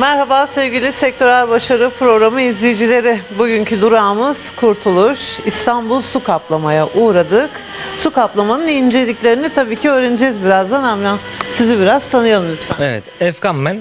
Merhaba sevgili Sektörel Başarı Programı izleyicileri. Bugünkü durağımız Kurtuluş. İstanbul su kaplamaya uğradık. Su kaplamanın inceliklerini tabii ki öğreneceğiz birazdan ama sizi biraz tanıyalım lütfen. Evet, Efkan ben.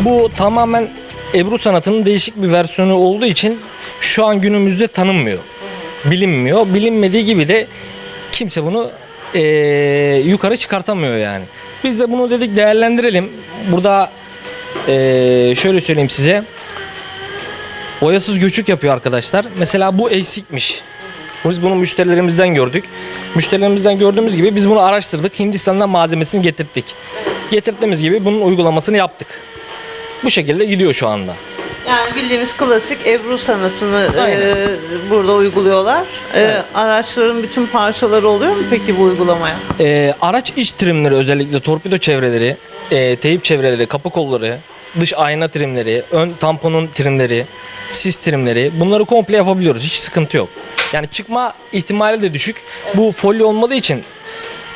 Bu tamamen Ebru sanatının değişik bir versiyonu olduğu için şu an günümüzde tanınmıyor. Bilinmiyor. Bilinmediği gibi de kimse bunu eee, yukarı çıkartamıyor yani. Biz de bunu dedik değerlendirelim. Burada eee, şöyle söyleyeyim size. Boyasız göçük yapıyor arkadaşlar. Mesela bu eksikmiş. Biz bunu müşterilerimizden gördük. Müşterilerimizden gördüğümüz gibi biz bunu araştırdık. Hindistan'dan malzemesini getirttik. Getirdiğimiz gibi bunun uygulamasını yaptık. Bu şekilde gidiyor şu anda. Yani bildiğimiz klasik Ebru sanatını e, burada uyguluyorlar. E, araçların bütün parçaları oluyor mu peki bu uygulamaya? Ee, araç iç trimleri özellikle torpido çevreleri, e, teyip çevreleri, kapı kolları, dış ayna trimleri, ön tamponun trimleri, sis trimleri bunları komple yapabiliyoruz. Hiç sıkıntı yok. Yani çıkma ihtimali de düşük. Bu folyo olmadığı için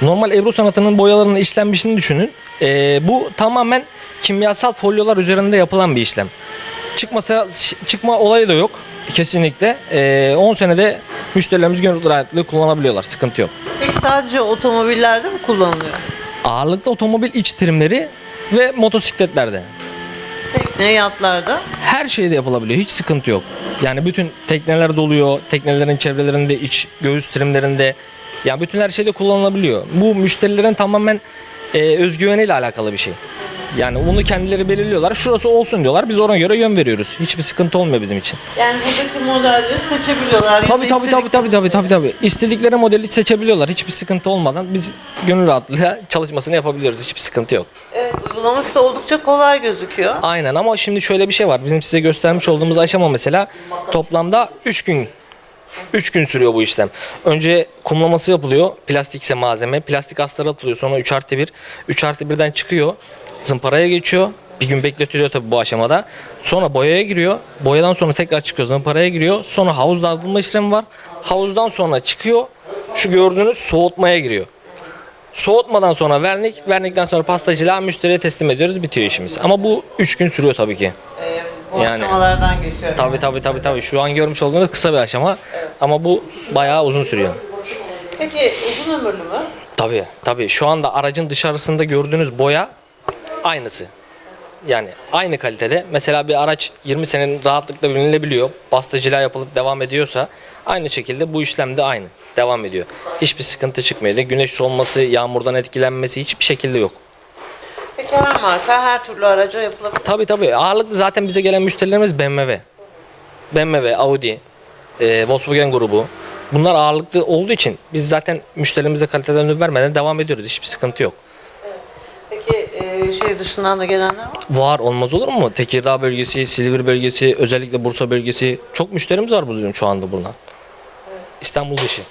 normal Ebru sanatının boyalarının işlenmişini düşünün. Ee, bu tamamen kimyasal folyolar üzerinde yapılan bir işlem. Çıkmasa çıkma olayı da yok kesinlikle. Ee, 10 senede müşterilerimiz gönül rahatlığı kullanabiliyorlar. Sıkıntı yok. Peki sadece otomobillerde mi kullanılıyor? Ağırlıklı otomobil iç trimleri ve motosikletlerde. Tekne, yatlarda. Her şeyde yapılabiliyor. Hiç sıkıntı yok. Yani bütün tekneler doluyor. Teknelerin çevrelerinde, iç göğüs trimlerinde. Yani bütün her şeyde kullanılabiliyor. Bu müşterilerin tamamen e, özgüveniyle alakalı bir şey. Yani bunu kendileri belirliyorlar. Şurası olsun diyorlar. Biz ona göre yön veriyoruz. Hiçbir sıkıntı olmuyor bizim için. Yani buradaki modelleri seçebiliyorlar. Tabii tabii tabii tabii tabii tabii tabii. İstedikleri modeli seçebiliyorlar. Hiçbir sıkıntı olmadan biz gönül rahatlığıyla çalışmasını yapabiliyoruz. Hiçbir sıkıntı yok. Evet, uygulaması oldukça kolay gözüküyor. Aynen ama şimdi şöyle bir şey var. Bizim size göstermiş olduğumuz aşama mesela toplamda 3 gün 3 gün sürüyor bu işlem. Önce kumlaması yapılıyor. Plastikse malzeme. Plastik astarı atılıyor. Sonra 3 artı 1. 3 artı 1'den çıkıyor. Zımparaya geçiyor. Bir gün bekletiliyor tabii bu aşamada. Sonra boyaya giriyor. Boyadan sonra tekrar çıkıyor. Zımparaya giriyor. Sonra havuzda arıtılma işlemi var. Havuzdan sonra çıkıyor. Şu gördüğünüz soğutmaya giriyor. Soğutmadan sonra vernik, vernikten sonra pastacılığa müşteriye teslim ediyoruz. Bitiyor işimiz. Ama bu 3 gün sürüyor tabii ki. Yani- aşamalardan geçiyor. Tabii tabii tabii tabii. Şu an görmüş olduğunuz kısa bir aşama ama bu bayağı uzun sürüyor. Peki uzun ömürlü mü? Tabii tabii. Şu anda aracın dışarısında gördüğünüz boya aynısı. Yani aynı kalitede. Mesela bir araç 20 senenin rahatlıkla binilebiliyor. Bastacılığa yapılıp devam ediyorsa aynı şekilde bu işlem de aynı. Devam ediyor. Hiçbir sıkıntı çıkmıyor. Ne güneş solması, yağmurdan etkilenmesi hiçbir şekilde yok. Her marka her türlü araca yapılabilir. Tabii tabii. Ağırlıklı zaten bize gelen müşterilerimiz BMW. BMW, Audi, e, Volkswagen grubu. Bunlar ağırlıklı olduğu için biz zaten müşterimize kaliteden ödün vermeden devam ediyoruz. Hiçbir sıkıntı yok. Peki e, şehir dışından da gelenler var mı? Var olmaz olur mu? Tekirdağ bölgesi, Silivri bölgesi, özellikle Bursa bölgesi. Çok müşterimiz var bizim şu anda buradan. İstanbul dışı.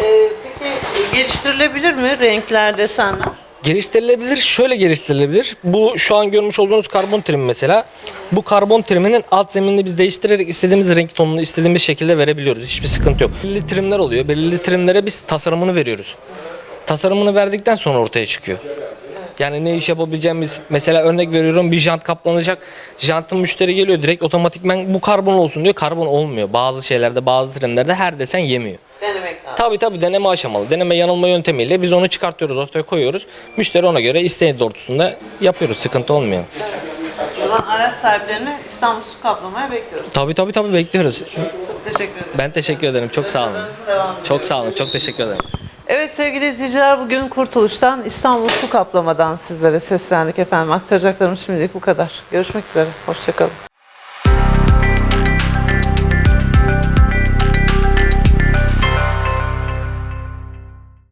E, peki e, geliştirilebilir mi renkler, desenler? Geliştirilebilir, şöyle geliştirilebilir. Bu şu an görmüş olduğunuz karbon trim mesela. Bu karbon triminin alt zeminini biz değiştirerek istediğimiz renk tonunu istediğimiz şekilde verebiliyoruz. Hiçbir sıkıntı yok. Belirli trimler oluyor. Belirli trimlere biz tasarımını veriyoruz. Tasarımını verdikten sonra ortaya çıkıyor. Yani ne iş yapabileceğimiz mesela örnek veriyorum bir jant kaplanacak. Jantın müşteri geliyor direkt otomatikmen bu karbon olsun diyor. Karbon olmuyor. Bazı şeylerde bazı trimlerde her desen yemiyor. Tabii tabii deneme aşamalı. Deneme yanılma yöntemiyle biz onu çıkartıyoruz, ortaya koyuyoruz. Müşteri ona göre isteği doğrultusunda yapıyoruz. Sıkıntı olmuyor. O zaman araç sahiplerini İstanbul su kaplamaya bekliyoruz. Tabii tabii tabii bekliyoruz. Teşekkür ederim. Ben teşekkür ederim. Çok sağ olun. Devamı. Çok sağ olun. Çok teşekkür ederim. Evet sevgili izleyiciler bugün Kurtuluş'tan İstanbul su kaplamadan sizlere seslendik efendim. Aktaracaklarım şimdilik bu kadar. Görüşmek üzere. Hoşçakalın.